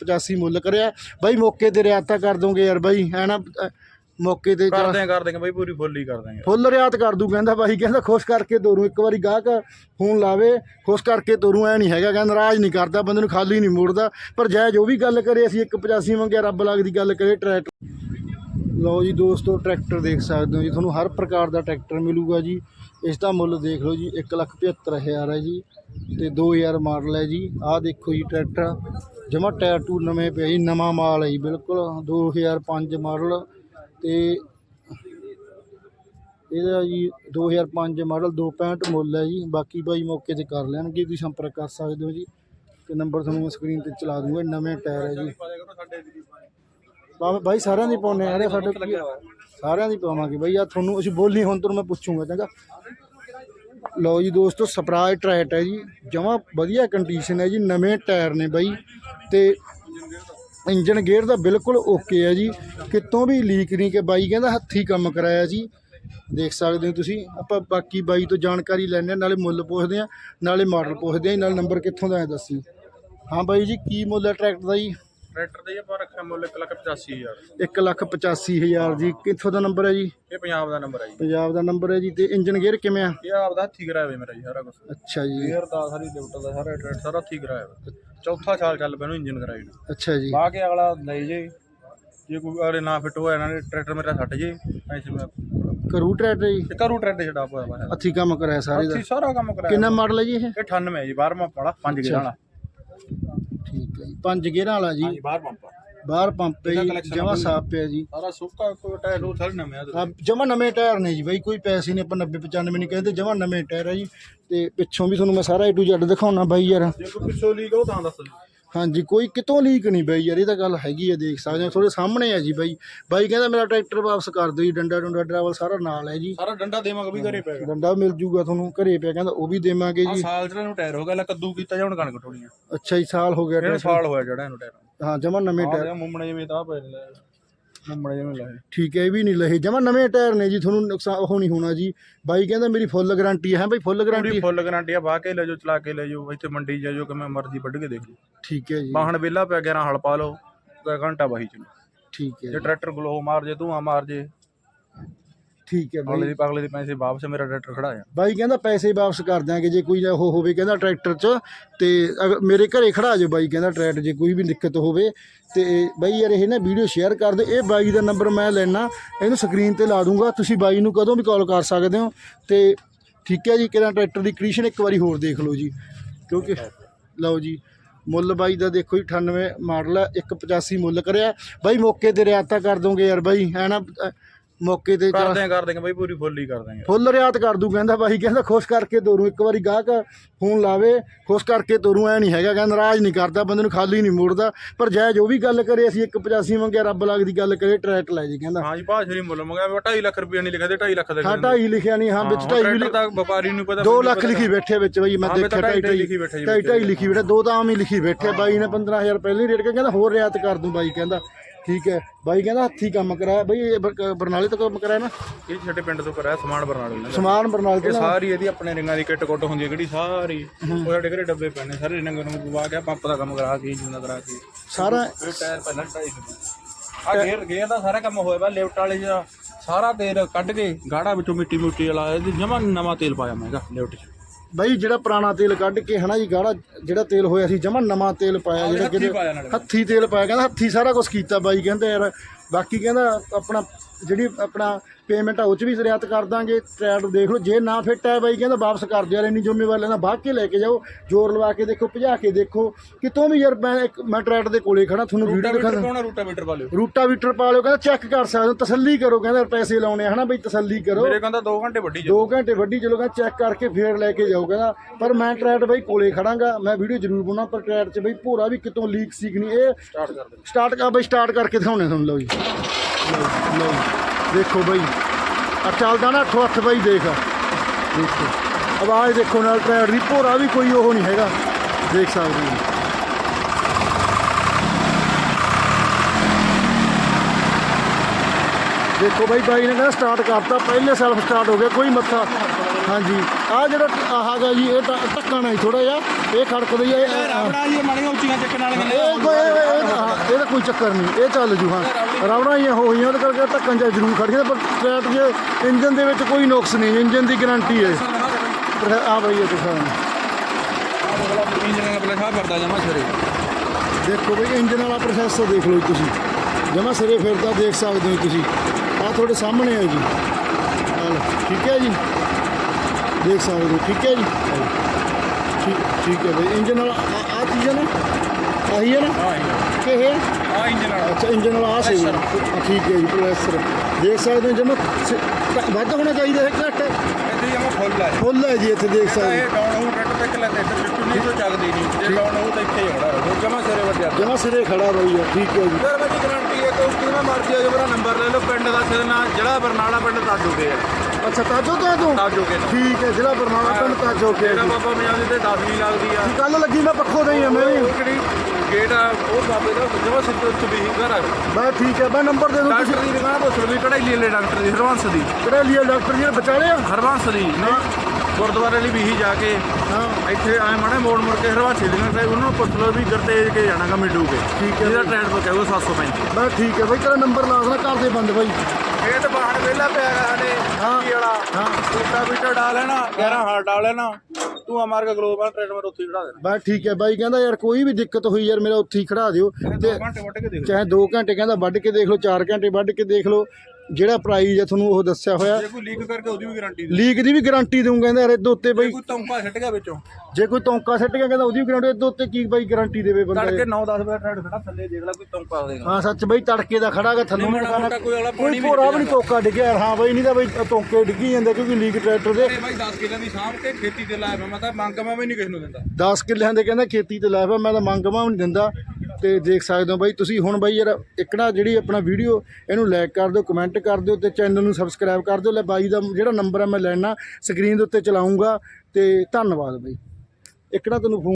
185 ਮੁੱਲ ਕਰਿਆ। ਬਾਈ ਮੌਕੇ ਤੇ ਰਿਆਤਾ ਕਰ ਦੋਗੇ ਯਾਰ ਬਾਈ ਹੈ ਨਾ ਮੌਕੇ ਤੇ ਕਰ ਦਿਆਂ ਕਰ ਦਿਆਂਗੇ ਬਾਈ ਪੂਰੀ ਫੁੱਲ ਹੀ ਕਰ ਦਿਆਂਗੇ ਫੁੱਲ ਰਿਆਤ ਕਰ ਦੂ ਕਹਿੰਦਾ ਬਾਈ ਕਹਿੰਦਾ ਖੁਸ਼ ਕਰਕੇ ਤੋਰੂ ਇੱਕ ਵਾਰੀ ਗਾਹਕ ਫੋਨ ਲਾਵੇ ਖੁਸ਼ ਕਰਕੇ ਤੋਰੂ ਐ ਨਹੀਂ ਹੈਗਾ ਕਹਿੰਦਾ ਨਾਰਾਜ਼ ਨਹੀਂ ਕਰਦਾ ਬੰਦੇ ਨੂੰ ਖਾਲੀ ਨਹੀਂ ਮੋੜਦਾ। ਪਰ ਜੈ ਜੋ ਵੀ ਗੱਲ ਕਰੇ ਅਸੀਂ 185 ਮੰਗਿਆ ਰੱਬ ਲੱਗ ਦੀ ਗੱਲ ਕਰੇ ਟਰੈਕਟਰ ਲਓ ਜੀ ਦੋਸਤੋ ਟਰੈਕਟਰ ਦੇਖ ਸਕਦੇ ਹੋ ਜੀ ਤੁਹਾਨੂੰ ਹਰ ਪ੍ਰਕਾਰ ਦਾ ਟਰੈਕਟਰ ਮਿਲੂਗਾ ਜੀ। ਇਸ ਦਾ ਮੁੱਲ ਦੇਖ ਲਓ ਜੀ 175000 ਹੈ ਜੀ ਤੇ 2000 ਮਾਡਲ ਹੈ ਜੀ। ਆਹ ਦੇਖੋ ਜੀ ਟਰੈਕਟਰ। ਜਮਾ ਟਾਇਰ ਟੂ ਨਵੇਂ ਪਏ ਜੀ ਨਵਾਂ ਮਾਲ ਹੈ ਜੀ ਬਿਲਕੁਲ। 2005 ਮਾਡਲ ਤੇ ਇਹਦਾ ਜੀ 2005 ਮਾਡਲ 265 ਮੁੱਲ ਹੈ ਜੀ ਬਾਕੀ ਭਾਈ ਮੌਕੇ ਤੇ ਕਰ ਲੈਣਗੇ ਤੁਸੀਂ ਸੰਪਰਕ ਕਰ ਸਕਦੇ ਹੋ ਜੀ। ਤੇ ਨੰਬਰ ਤੁਹਾਨੂੰ ਮੈਂ ਸਕਰੀਨ ਤੇ ਚਲਾ ਦੂੰਗਾ ਨਵੇਂ ਟਾਇਰ ਹੈ ਜੀ। ਬਾਬਾ ਭਾਈ ਸਾਰਿਆਂ ਦੀ ਪਾਉਣੇ ਆ ਸਾਡੇ? ਸਾਰਿਆਂ ਦੀ ਪਾਵਾਂਗੇ ਬਾਈ ਆ ਤੁਹਾਨੂੰ ਅਸੀਂ ਬੋਲੀ ਹੁਣ ਤੁਹਾਨੂੰ ਮੈਂ ਪੁੱਛੂੰਗਾ ਚੰਗਾ। ਲਓ ਜੀ ਦੋਸਤੋ, ਸਪਰਾਜ ਟਰੈਟ ਹੈ ਜੀ। ਜਮਾ ਵਧੀਆ ਕੰਡੀਸ਼ਨ ਹੈ ਜੀ, ਨਵੇਂ ਟਾਇਰ ਨੇ ਬਾਈ। ਤੇ ਇੰਜਨ ਗੇਅਰ ਦਾ ਬਿਲਕੁਲ ਓਕੇ ਹੈ ਜੀ। ਕਿਤੋਂ ਵੀ ਲੀਕ ਨਹੀਂ ਕਿ ਬਾਈ ਕਹਿੰਦਾ ਹੱਥੀ ਕੰਮ ਕਰਾਇਆ ਜੀ। ਦੇਖ ਸਕਦੇ ਹੋ ਤੁਸੀਂ, ਆਪਾਂ ਬਾਕੀ ਬਾਈ ਤੋਂ ਜਾਣਕਾਰੀ ਲੈਣੇ ਨਾਲੇ ਮੁੱਲ ਪੁੱਛਦੇ ਆ ਨਾਲੇ ਮਾਡਲ ਪੁੱਛਦੇ ਆ ਨਾਲੇ ਨੰਬਰ ਕਿੱਥੋਂ ਦਾ ਹੈ ਦੱਸੀ। ਹਾਂ ਬਾਈ ਜੀ, ਕੀ ਮੁੱਲ ਹੈ ਟਰੈਕਟਰ ਦਾ ਜੀ? ਟਰੈਕਟਰ ਦਾ ਹੀ ਆਪਾਂ ਰੱਖਿਆ ਮੁੱਲ 185000 ਇੱਕ ਲੱਖ ਪਚਾਸੀ ਹਜ਼ਾਰ ਜੀ। ਕਿੱਥੋਂ ਦਾ ਨੰਬਰ ਹੈ ਜੀ? ਇਹ ਪੰਜਾਬ ਦਾ ਨੰਬਰ ਹੈ ਜੀ। ਪੰਜਾਬ ਦਾ ਨੰਬਰ ਹੈ ਜੀ ਤੇ ਇੰਜਨ ਗੇਅਰ ਕਿਵੇਂ ਆ? ਇਹ ਆਪਦਾ ਹੱਥੀ ਕਰਾਇਆ ਹੋਇਆ ਮੇਰਾ ਜੀ ਸਾਰਾ ਕੁਝ ਅੱਛਾ ਜੀ। ਗੇਅਰ ਦਾ ਸਾਰੀ ਲਿਫਟ ਦਾ ਸਾਰਾ ਟਰੈਕਟਰ ਸਾਰਾ ਹੱਥੀ ਕਰਾਇਆ ਹੋਇਆ। ਚੌਥਾ ਸਾਲ ਚੱਲ ਪਿਆ ਨੂੰ ਇੰਜਨ ਕਰਾਈ ਨੂੰ। ਅੱਛਾ ਜੀ। ਬਾਅਦ ਕੇ ਅਗਲਾ ਲੈ ਜੇ। ਜੇ ਕੋਈ ਅਗਲੇ ਨਾ ਫਿੱਟ ਹੋਇਆ ਇਹਨਾਂ ਨੇ ਟਰੈਕਟਰ ਮੇਰਾ ਛੱਡ ਜੇ। ਐਸੇ ਮੈਂ ਕਰੂ ਟਰੈਕਟਰ ਜੀ? ਤੇ ਕਰੂ ਟਰੈਕਟਰ ਛਡਾ ਪਿਆ ਵਾ ਹੱਥੀ ਕੰਮ ਕਰਾਇਆ ਸਾਰੇ ਦਾ। ਹੱਥੀ ਸਾਰਾ ਕੰਮ ਕਰਾਇਆ। ਕਿੰਨਾ ਮਾਡਲ ਹੈ ਜੀ ਇਹ? ਇਹ 98 ਹੈ ਜੀ 12ਵਾਂ ਪਾਲਾ 5 ਗੇਰਾਂ ਵਾਲਾ। ਠੀਕ ਹੈ ਜੀ। ਪੰਜ ਗੇਅਰਾਂ ਵਾਲਾ ਜੀ। ਹਾਂਜੀ 12 ਪੰਪ ਬਾਹਰ ਪੰਪ ਹੈ ਇਹਦਾ ਜੀ collection ਜਮਾ ਆਪਣੀ। ਸਾਫ਼ ਪਿਆ ਜੀ। ਸਾਰਾ ਸੁੱਕਾ ਕੋਈ ਟਾਇਰ ਉਹ ਸਾਰੇ ਨਵੇਂ ਆ ਆ ਜਮਾ ਨਵੇਂ ਟਾਇਰ ਨੇ ਜੀ ਬਾਈ ਕੋਈ ਪੈਸੇ ਨਹੀਂ ਆਪਾਂ 90 95 ਨਹੀਂ ਕਹਿੰਦੇ ਜਮਾ ਨਵੇਂ ਟਾਇਰ ਹੈ ਜੀ। ਤੇ ਪਿੱਛੋਂ ਵੀ ਤੁਹਾਨੂੰ ਮੈਂ ਸਾਰਾ ਏ ਟੂ ਜ਼ੈਡ ਦਿਖਾਉਣਾ ਬਾਈ ਯਾਰ। ਜੇ ਕੋਈ ਪਿੱਛੋਂ ਲੀਕ ਉਹ ਤਾਂ ਦੱਸ ਦਿਓ। ਹਾਂਜੀ ਕੋਈ ਕਿਤੋਂ ਲੀਕ ਨਹੀਂ ਬਾਈ ਯਾਰ ਇਹ ਤਾਂ ਗੱਲ ਹੈਗੀ ਆ ਦੇਖ ਸਕਦੇ ਹੋ ਤੁਹਾਡੇ ਸਾਹਮਣੇ ਹੈ ਜੀ ਬਾਈ। ਬਾਈ ਕਹਿੰਦਾ ਮੇਰਾ ਟਰੈਕਟਰ ਵਾਪਸ ਕਰ ਦਿਓ ਜੀ ਡੰਡਾ ਡੁੰਡਾ ਡਰਾਵਲ ਸਾਰਾ ਨਾਲ ਹੈ ਜੀ। ਸਾਰਾ ਡੰਡਾ ਦੇਵਾਂਗੇ ਵੀ ਘਰੇ ਪੈਗਾ ਡੰਡਾ ਮਿਲ ਜੂਗਾ ਤੁਹਾਨੂੰ ਘਰੇ ਪਿਆ ਕਹਿੰਦਾ ਉਹ ਵੀ ਦੇਵਾਂਗੇ ਆ ਜੀ। ਸਾਲ ਚ ਨੂੰ ਟਾਇਰ ਹੋ ਗਿਆ ਲੈ ਕੱਦੂ ਕੀਤਾ ਜਾਂ ਹੁਣ ਕਣਕ ਟੋਣੀ ਆ। ਅੱਛਾ ਜੀ ਸਾਲ ਹੋ ਗਿਆ ਇਹਨੂੰ ਸਾਲ ਹੋਇਆ ਜਿਹੜਾ ਇਹਨੂੰ ਟਾਇਰ ਹਾਂ ਜਮਾ ਨਵੇਂ ਟਾਇਰ ਆ ਮੁੰਮਣੇ ਜਿਵੇਂ ਤਾਂ ਪਏ ਨੇ ਲਾਏ ਠੀਕ ਹੈ ਇਹ ਵੀ ਨਹੀਂ ਲਹੇ। ਜਮਾ ਨਵੇਂ ਟਾਇਰ ਨੇ ਜੀ ਤੁਹਾਨੂੰ ਨੁਕਸਾਨ ਉਹ ਨਹੀਂ ਹੋਣਾ ਜੀ। ਬਾਈ ਕਹਿੰਦਾ ਮੇਰੀ ਫੁੱਲ ਗਾਰੰਟੀ ਹੈ ਬਾਈ ਫੁੱਲ ਪੂਰੀ ਗਾਰੰਟੀ? ਫੁੱਲ ਗਾਰੰਟੀ ਆ ਬਾਹ ਕੇ ਲੈ ਜਾਓ ਚਲਾ ਕੇ ਲੈ ਜਾਓ ਇੱਥੇ ਮੰਡੀ ਜਾ ਜਾਓ ਕਿਵੇਂ ਮਰਜ਼ੀ ਵੱਢ ਕੇ ਦੇਖ ਲਓ। ਠੀਕ ਹੈ ਜੀ। ਬਾਹਣ ਵਿਹਲਾ ਪਿਆ 11 ਹਲ ਪਾ ਲਓ ਤੇ ਘੰਟਾ ਬਾਹੀ ਚਲੋ। ਠੀਕ ਹੈ ਜੇ। ਟਰੈਕਟਰ ਗਲੋ ਮਾਰ ਜੇ ਧੂਆਂ ਮਾਰ ਜੇ ਠੀਕ ਹੈ ਬਾਈ ਅਗਲੇ ਦੀ ਅਗਲੇ ਦੇ ਪੈਸੇ ਵਾਪਸ ਮੇਰਾ ਟਰੈਕਟਰ ਖੜਾ ਆ। ਬਾਈ ਕਹਿੰਦਾ ਪੈਸੇ ਵਾਪਸ ਕਰ ਦਿਆਂਗੇ ਜੇ ਕੋਈ ਉਹ ਹੋਵੇ ਕਹਿੰਦਾ ਟਰੈਕਟਰ 'ਚ ਤੇ ਅਗਰ ਮੇਰੇ ਘਰੇ ਖੜਾ ਜਾਓ ਬਾਈ ਕਹਿੰਦਾ ਟਰੈਕਟਰ ਜੇ ਕੋਈ ਵੀ ਦਿੱਕਤ ਹੋਵੇ। ਤੇ ਬਾਈ ਯਾਰ ਇਹ ਨਾ ਵੀਡੀਓ ਸ਼ੇਅਰ ਕਰ ਦੇ ਇਹ ਬਾਈ ਦਾ ਨੰਬਰ ਮੈਂ ਲੈਣਾ ਇਹਨੂੰ ਸਕਰੀਨ ਤੇ ਲਾ ਦੂੰਗਾ ਤੁਸੀਂ ਬਾਈ ਨੂੰ ਕਦੋਂ ਵੀ ਕਾਲ ਕਰ ਸਕਦੇ ਹੋ। ਤੇ ਠੀਕ ਹੈ ਜੀ ਕਿਹੜਾ ਟਰੈਕਟਰ ਦੀ ਕੰਡੀਸ਼ਨ ਇੱਕ ਵਾਰੀ ਹੋਰ ਦੇਖ ਲਓ ਜੀ। ਕਿਉਂਕਿ ਲਓ ਜੀ ਮੁੱਲ ਬਾਈ ਦਾ ਦੇਖੋ ਜੀ 98 ਮਾਡਲ ਹੈ 185 ਮੁੱਲ ਕਰਿਆ। ਬਾਈ ਮੌਕੇ ਤੇ ਰਿਆਤਾ ਕਰ ਦੋਗੇ ਯਾਰ ਬਾਈ ਹੈ ਨਾ? ਅ, ਮੌਕੇ ਤੇ ਕਰ ਦਿਆਂ ਕਰ ਦਿਆਂਗੇ ਬਾਈ ਪੂਰੀ ਫੁੱਲ ਹੀ ਕਰ ਦਿਆਂਗੇ ਫੁੱਲ ਰਿਆਤ ਕਰ ਦੂ ਕਹਿੰਦਾ ਬਾਈ ਕਹਿੰਦਾ ਖੁਸ਼ ਕਰਕੇ ਤੋਰੂ ਇੱਕ ਵਾਰੀ ਗਾਹਕ ਫੋਨ ਲਾਵੇ ਖੁਸ਼ ਕਰਕੇ ਤੋਰੂ ਐ ਨਹੀਂ ਹੈਗਾ ਕਹਿੰਦਾ ਨਾਰਾਜ਼ ਨਹੀਂ ਕਰਦਾ ਬੰਦੇ ਨੂੰ ਖਾਲੀ ਨਹੀਂ ਮੋੜਦਾ। ਪਰ ਜੈ ਜੋ ਵੀ ਗੱਲ ਕਰੇ ਅਸੀਂ 185 ਮੰਗਿਆ ਰੱਬ ਲੱਗ ਦੀ ਗੱਲ ਕਰੇ ਟਰੈਕਟ ਲੈ ਜੀ ਕਹਿੰਦਾ। ਹਾਂ ਜੀ ਭਾਸ਼ਰੀ ਮੁੱਲ ਮੰਗਿਆ 2.5 ਲੱਖ ਰੁਪਏ ਨਹੀਂ ਲਿਖਿਆ ਤੇ 2.5 ਲੱਖ ਦਾ ਹਾਂ ਢਾਈ ਲਿਖਿਆ ਨਹੀਂ ਹਾਂ ਵਿੱਚ ਢਾਈ ਵੀ ਟਰੈਕਟਰ ਤਾਂ ਵਪਾਰੀ ਨੂੰ ਪਤਾ 2 ਲੱਖ ਲਿਖੀ ਬੈਠੇ ਵਿੱਚ ਬਈ ਮੈਂ ਦੇਖਿਆ ਤਾਂ ਢਾਈ ਢਾਈ ਢਾਈ ਲਿਖੀ ਬੈਠਾ ਜੀ ਢਾਈ ਢਾਈ ਲਿਖੀ ਬੈਠਾ ਦੋ ਤਾਂ ਆਮ ਹੀ ਲਿਖੀ ਬੈਠੇ ਬਾਈ ਨੇ 15000 ਪਹਿਲਾਂ ਰੇਟ ਕਹਿੰਦਾ ਹੋਰ ਰਿਆਤ ਕਰ ਦੂੰ ਬਾਈ ਕਹਿੰਦਾ। ਠੀਕ ਹੈ। ਬਾਈ ਕਹਿੰਦਾ ਹੱਥੀ ਕੰਮ ਕਰਾਇਆ। ਬਈ ਇਹ ਬਰਨਾਲੇ ਤੋਂ ਕੰਮ ਕਰਾਇਆ ਨਾ? ਇਹ ਛੋਟੇ ਪਿੰਡ ਤੋਂ ਕਰਾਇਆ ਸਮਾਨ ਬਰਨਾਲੇ ਨਾਲ ਸਮਾਨ ਬਰਨਾਲੇ ਇਹ ਤੋਂ ਸਾਰੀ ਇਹਦੀ ਆਪਣੇ ਰਿੰਗਾਂ ਦੀ ਕਿੱਟ ਕੁੱਟ ਹੁੰਦੀ ਹੈ ਕਿਹੜੀ ਸਾਰੀ। ਉਹ ਸਾਡੇ ਘਰੇ ਡੱਬੇ ਪੈਣੇ ਸਾਰੇ ਰਿੰਗਾਂ ਨੂੰ ਪਵਾ ਕੇ ਪੰਪ ਦਾ ਕੰਮ ਕਰਾ ਕੇ ਜਿੰਨਾ ਕਰਾ ਕੇ। ਸਾਰਾ ਟਾਇਰ ਪਹਿਲਾਂ ਢਾਈ ਆ ਗੇਅਰ ਗੇਅਰ ਦਾ ਸਾਰਾ ਕੰਮ ਹੋਇਆ ਵਾ ਲਿਫਟ ਵਾਲੇ ਜਿਹੜਾ ਸਾਰਾ ਤੇਲ ਕੱਢ ਕੇ ਗਾੜਾ ਵਿੱਚੋਂ ਮਿੱਟੀ ਮੁੱਟੀ ਵਾਲਾ ਇਹਦੀ ਜਮਾ ਨਵਾਂ ਤੇਲ ਪਾਇਆ ਮੈਂ ਕਿਹਾ ਲਿਫਟ 'ਚ। ਬਈ ਜਿਹੜਾ ਪੁਰਾਣਾ ਤੇਲ ਕੱਢ ਕੇ ਹਨਾ ਜੀ ਗਾੜਾ ਜਿਹੜਾ ਤੇਲ ਹੋਇਆ ਸੀ ਜਮਾ ਨਵਾਂ ਤੇਲ ਪਾਇਆ ਜਿਹੜਾ ਕਿਤੇ। ਹੱਥੀ ਤੇਲ ਪਾਇਆ ਕਹਿੰਦਾ ਹੱਥੀ ਸਾਰਾ ਕੁਝ ਕੀਤਾ ਬਾਈ ਕਹਿੰਦਾ ਯਾਰ ਬਾਕੀ ਕਹਿੰਦਾ ਆਪਣਾ ਜਿਹੜੀ ਆਪਣਾ ਪੇਮੈਂਟ ਆ ਉਹ ਚ ਵੀ ਰਿਆਤ ਕਰ ਦਾਂਗੇ। ਟਰੈਡ ਦੇਖ ਲਓ ਜੇ ਨਾ ਫਿੱਟ ਹੈ ਬਾਈ ਕਹਿੰਦਾ ਵਾਪਸ ਕਰ ਦਿਓ। ਯਾਰ ਇੰਨੀ ਜ਼ਿੰਮੇਵਾਰੀ ਲੈਂਦਾ ਬਾਹ ਕੇ ਲੈ ਕੇ ਜਾਓ ਜ਼ੋਰ ਲਵਾ ਕੇ ਦੇਖੋ ਭਜਾ ਕੇ ਦੇਖੋ। ਕਿਤੋਂ ਵੀ ਯਾਰ ਮੈਂ ਇੱਕ ਮੈਂ ਟਰੈਡ ਦੇ ਕੋਲੇ ਖੜਾ ਤੁਹਾਨੂੰ ਵੀਡੀਓ ਦਿਖਾ ਪਾਉਣਾ ਰੂਟਾਵੀਟਰ ਪਾ ਲਿਓ। ਰੂਟਾਵੀਟਰ ਪਾ ਲਿਓ ਕਹਿੰਦਾ ਚੈੱਕ ਕਰ ਸਕਦੇ ਹੋ ਤਸੱਲੀ ਕਰੋ ਕਹਿੰਦਾ ਪੈਸੇ ਲਾਉਣੇ ਹਨਾ ਬਈ ਤਸੱਲੀ ਕਰੋ। ਮੇਰੇ ਕਹਿੰਦਾ 2 ਘੰਟੇ ਵੱਡੀ ਜਾ 2 ਘੰਟੇ ਵੱਡੀ ਚਲੋ ਕਹਿੰਦਾ ਚੈੱਕ ਕਰਕੇ ਫੇਰ ਲੈ ਕੇ ਜਾਓ ਕਹਿੰਦਾ। ਪਰ ਮੈਂ ਟਰੈਟ ਬਈ ਕੋਲੇ ਖੜਾਂਗਾ ਮੈਂ ਵੀਡੀਓ ਜ਼ਰੂਰ ਬਣਾਉਣਾ ਪਰ ਟਰੈਟ 'ਚ ਬਈ ਭੋਰਾ ਵੀ ਕਿਤੋਂ ਲੀਕ ਸੀਕ ਨਹੀਂ ਇਹ ਸਟਾਰਟ ਕਰ ਦੇ ਸਟਾਰਟ ਕਰ ਬਈ ਸਟਾਰਟ ਕਰਕੇ ਦਿਖਾਉਣੇ ਤੁਹਾਨੂੰ ਲਓ ਜੀ। ਲਓ ਜੀ, ਦੇਖੋ ਬਈ। ਆ ਚੱਲਦਾ ਨਾ ਅੱਠੋ ਅੱਠ ਬਈ ਦੇਖ। ਦੇਖੋ। ਆਵਾਜ਼ ਦੇਖੋ ਨਾਲ ਟਰੈਟ ਦੀ ਭੋਰਾ ਵੀ ਕੋਈ ਉਹ ਨਹੀਂ ਹੈਗਾ। ਦੇਖ ਸਕਦੇ ਹੋ। ਦੇਖੋ ਬਾਈ ਬਾਈ ਨੇ ਕਹਿੰਦਾ ਸਟਾਰਟ ਕਰਤਾ ਪਹਿਲੇ ਸੈਲਫ ਸਟਾਰਟ ਹੋ ਗਿਆ ਕੋਈ ਮੱਥਾ। ਹਾਂਜੀ ਆ ਜਿਹੜਾ ਆਹ ਹੈਗਾ ਜੀ ਇਹ ਤਾਂ ਢੱਕਣ ਹੈ ਥੋੜਾ ਜਿਹਾ ਇਹ ਖੜਕਦਾ ਹੀ ਹੈ ਇਹ- ਰਾਵੜਾ ਜੀ ਮਾੜੀਆਂ ਉੱਚੀਆਂ ਚੱਕਣ ਵਾਲੀਆਂ ਇਹ ਕੋਈ ਇਹ- ਇਹ ਕੋਈ ਚੱਕਰ ਨਹੀਂ ਇਹ ਚੱਲ ਜੂ ਹਾਂ। ਰਬੜਾਂ ਹੀ ਹੋਈਆਂ ਉਹਦੇ ਕਰਕੇ ਢੱਕਣ ਜਾਂ ਜ਼ਰੂਰ ਖੜੀਆਂ ਪਰ ਟਰੈਕ ਜੇ ਇੰਜਨ ਦੇ ਵਿੱਚ ਕੋਈ ਨੁਕਸ ਨਹੀਂ ਇੰਜਨ ਦੀ ਗਾਰੰਟੀ ਹੈ। ਆ ਬਈ ਇਹ ਇੰਜਨ ਜਮਾ ਸਰੇ। ਦੇਖੋ ਬਈ ਇੰਜਨ ਵਾਲਾ ਪ੍ਰੋਸੈਸਰ ਦੇਖ ਲਓ ਤੁਸੀਂ। ਜਮਾ ਸਿਰੇ ਫਿਰਦਾ ਦੇਖ ਸਕਦੇ ਹੋ ਤੁਸੀਂ। ਆ ਤੁਹਾਡੇ ਸਾਹਮਣੇ ਹੈ ਜੀ। ਠੀਕ ਹੈ ਜੀ? ਦੇਖ ਸਕਦੇ ਹੋ ਠੀਕ ਹੈ ਜੀ? ਠੀਕ ਠੀਕ ਹੈ ਬਈ। ਇੰਜਨ ਵਾਲਾ ਆ ਚੀਜ਼ ਹੈ ਨਾ? ਆਹੀ ਹੈ ਨਾ? ਹਾਂ ਕਿ ਇਹ ਆ ਇੰਜਨ ਵਾਲਾ। ਅੱਛਾ ਇੰਜਨ ਵਾਲਾ ਆ ਸਹੀ ਹੈ। ਹਾਂ, ਠੀਕ ਹੈ ਜੀ ਪ੍ਰੋਸੈਸਰ ਦੇਖ ਸਕਦੇ ਹੋ ਜਮਾ ਵੱਧ ਹੋਣਾ ਚਾਹੀਦਾ ਹੈ ਘੱਟ? ਇੱਥੇ ਜਮਾ ਫੁੱਲ ਆ ਫੁੱਲ ਹੈ ਜੀ ਇੱਥੇ ਦੇਖ ਸਕਦੇ ਇਹ ਡਾਊਨ ਹੋਊ ਟਰੈਕਟਰ ਤੱਕ ਲੈਤੇ ਇੱਧਰ ਬਿੱਟੂ ਨਹੀਂ ਤੋਂ ਚੱਕਦੀ ਨਹੀਂ। ਜੇ ਡਾਊਨ ਹੋਊ ਤਾਂ ਇੱਥੇ ਹੀ ਖੜਾ ਰਹੋ। ਜਮਾ ਸਿਰੇ ਵੱਜਿਆ। ਜਮਾ ਸਿਰੇ ਖੜਾ ਬਈ ਹੈ ਠੀਕ ਹੈ ਜੀ। ਯਾਰ ਬਾਜੀ ਕਿਵੇਂ ਮਰਜ਼ੀ ਆ ਜੋ ਮੇਰਾ ਨੰਬਰ ਲੈ ਲਓ ਪਿੰਡ ਦਾ ਸਿਰਨਾ ਜਿਹੜਾ ਬਰਨਾਲਾ ਪਿੰਡ ਤਾਜੋਗੇ ਆ। ਅੱਛਾ ਤਾਜੋ ਤੋਂ ਤੂੰ? ਤਾਜੋਗੇ ਦਾ ਠੀਕ ਹੈ ਜ਼ਿਲ੍ਹਾ ਬਰਨਾਲਾ ਪਿੰਡ ਤਾਜੋ ਕੇ ਜਿਹੜਾ ਬਾਬਾ ਮਜਾਦੀ ਤੇ 10 ਨਹੀਂ ਲੱਗਦੀ ਆ। ਕੱਲ ਲੱਗੀ? ਮੈਂ ਪੱਖੋਂ ਨਹੀਂ ਆ ਮੈਂ ਵੀ। ਕਿਹੜੀ ਗੇਟ ਆ ਉਹ ਬਾਬੇ ਦਾ ਜਮਾ ਸਿੱਧੇ ਉੱਚ ਵੀ ਘਰ। ਆ ਬਸ ਠੀਕ ਹੈ ਮੈਂ ਨੰਬਰ ਦੇ ਦੂੰ ਤੁਸੀਂ। ਡਾਕਟਰ ਦੀ ਦੁਕਾਨ ਲਓ ਵੀ ਕਢਾਈ ਲੈ ਡਾਕਟਰ ਦੀ ਹਰਵੰਸ ਦੀ। ਕਿਹੜੇ ਲਈ ਡਾਕਟਰ ਜੀ ਬਚਾ ਲਿਆ ਹਰਵੰਸ ਦੀ ਗੁਰਦੁਆਰੇ ਲਈ ਵੀਹੀ ਜਾ ਕੇ ਹਾਂ। ਇੱਥੇ ਆਏ ਮਾੜੇ ਮੋੜ ਮੁੜ ਕੇ ਹਰਵਾਛੀ ਦੀਆਂ ਸਾਹਿਬ ਉਹਨਾਂ ਨੂੰ ਪੁੱਛ ਲਓ ਵੀ ਗਰਤੇਜ ਕੇ ਜਾਣਾਗਾ ਮਿੱਡੂਗੇ ਠੀਕ ਹੈ ਇਹਦਾ। ਟ੍ਰੈਂਡ ਬਕਾਊਗਾ 735 ਬਸ ਠੀਕ ਹੈ ਬਈ ਤੇਰਾ ਨੰਬਰ ਲਾ ਦੇਣਾ ਘਰ ਦੇ ਬੰਦ ਬਾਈ। ਇਹ ਤਾਂ ਬਾਹਰ ਵਿਹਲਾ ਪਿਆ ਗਾ ਸਾਡੇ ਹਾਂ। ਕੀ ਵਾਲਾ? ਹਾਂ। ਟੂਟਾ ਬੀਟਾ ਡਾਲ ਲੈਣਾ 11 ਹਾਰ ਡਾਲ ਲੈਣਾ। ਤੂੰ ਆ ਮਾਰ ਕੇ ਗਲੋਬਲ ਟ੍ਰੇਡਮਰ ਉੱਥੇ ਹੀ ਖੜਾ ਦੇਣਾ। ਬਸ ਠੀਕ ਹੈ ਬਾਈ ਕਹਿੰਦਾ ਯਾਰ ਕੋਈ ਵੀ ਦਿੱਕਤ ਹੋਈ ਯਾਰ ਮੇਰਾ ਉੱਥੇ ਹੀ ਖੜਾ ਦਿਓ। ਤੇ ਕੇ ਚਾਹੇ 2 ਘੰਟੇ ਕਹਿੰਦਾ ਵੱਢ ਕੇ ਦੇਖ ਲਓ 4 ਘੰਟੇ ਵੱਢ ਕੇ ਦੇਖ ਲਓ। ਜਿਹੜਾ ਪ੍ਰਾਈਜ਼ ਹੈ ਤੁਹਾਨੂੰ ਉਹ ਦੱਸਿਆ ਹੋਇਆ। ਜੇ ਕੋਈ ਲੀਕ ਕਰਕੇ ਉਹਦੀ ਵੀ ਗਾਰੰਟੀ ਦੇ ਲੀਕ ਦੀ ਵੀ ਗਾਰੰਟੀ ਦਊਂ ਕਹਿੰਦਾ ਯਾਰ ਇਹਦੇ ਉੱਤੇ ਬਈ। ਕੋਈ ਤੰਪਾ ਛੱਡ ਗਿਆ ਵਿੱਚੋਂ। ਜੇ ਕੋਈ ਤੌਂਕਾ ਸੱਟ ਗਿਆ ਕਹਿੰਦਾ ਉਹਦੀ ਵੀ ਗਾਰੰਟੀ ਇਹਦੇ ਉੱਤੇ ਕੀ ਬਾਈ ਗਾਰੰਟੀ ਦੇਵੇ ਬੰਦਾ? ਤੜਕੇ 9-10 ਵਜੇ ਟ੍ਰੈਡ ਖੜਾ ਥੱਲੇ ਦੇਖ ਲੈ ਕੋਈ ਤੰਪਾ ਦੇਗਾ ਹਾਂ ਸੱਚ ਬਈ ਤੜਕੇ ਦਾ ਖੜਾਗਾ ਥੱਲੋਂ ਨਹੀਂ, ਮਾੜਾ ਮੋਟਾ ਕੋਈ ਕੋਈ ਪਾਣੀ ਵੀ ਭੋਰਾ ਵੀ ਨਹੀਂ ਤੋਕਾ ਡਿੱਗਿਆ। ਯਾਰ, ਹਾਂ ਬਈ ਨਹੀਂ ਤਾਂ ਬਈ ਤੋਕੇ ਡਿੱਗੀ ਜਾਂਦੇ ਕਿਉਂਕਿ ਲੀਕ ਟਰੈਕਟਰ ਦੇ। ਬਾਈ 10 ਕਿੱਲਿਆਂ ਦੀ ਸਾਂਭ ਕੇ ਖੇਤੀ ਤੇ ਲਾਇਆ ਮੈਂ ਤਾਂ ਮੰਗ ਮੈਂ ਵੀ ਨਹੀਂ ਕਿਸੇ ਨੂੰ ਦਿੰਦਾ। 10 ਕਿੱਲਿਆਂ ਦੇ ਕਹਿੰਦਾ ਖੇਤੀ ਤੇ ਲਾਇਆ ਮੈਂ ਤਾਂ ਮੰਗਵਾ ਵੀ ਨਹੀਂ ਦਿੰਦਾ। ਤੇ ਦੇਖ ਸਕਦੇ ਹੋ ਬਾਈ, ਤੁਸੀਂ ਹੁਣ ਬਾਈ ਯਾਰ ਇੱਕ ਨਾ ਜਿਹੜੀ ਆਪਣਾ ਵੀਡੀਓ ਇਹਨੂੰ ਲਾਈਕ ਕਰ ਦਿਓ ਕਮੈਂਟ ਕਰ ਦਿਓ ਤੇ ਚੈਨਲ ਨੂੰ ਸਬਸਕ੍ਰਾਈਬ ਕਰ ਦਿਓ। ਲੈ ਬਾਈ ਦਾ ਜਿਹੜਾ ਨੰਬਰ ਹੈ ਮੈਂ ਲੈਣਾ ਸਕਰੀਨ ਦੇ ਉੱਤੇ ਚਲਾਉਂਗਾ ਤੇ ਧੰਨਵਾਦ ਬਾਈ। ਇੱਕ ਨਾ ਤੁਹਾਨੂੰ ਫੋਨ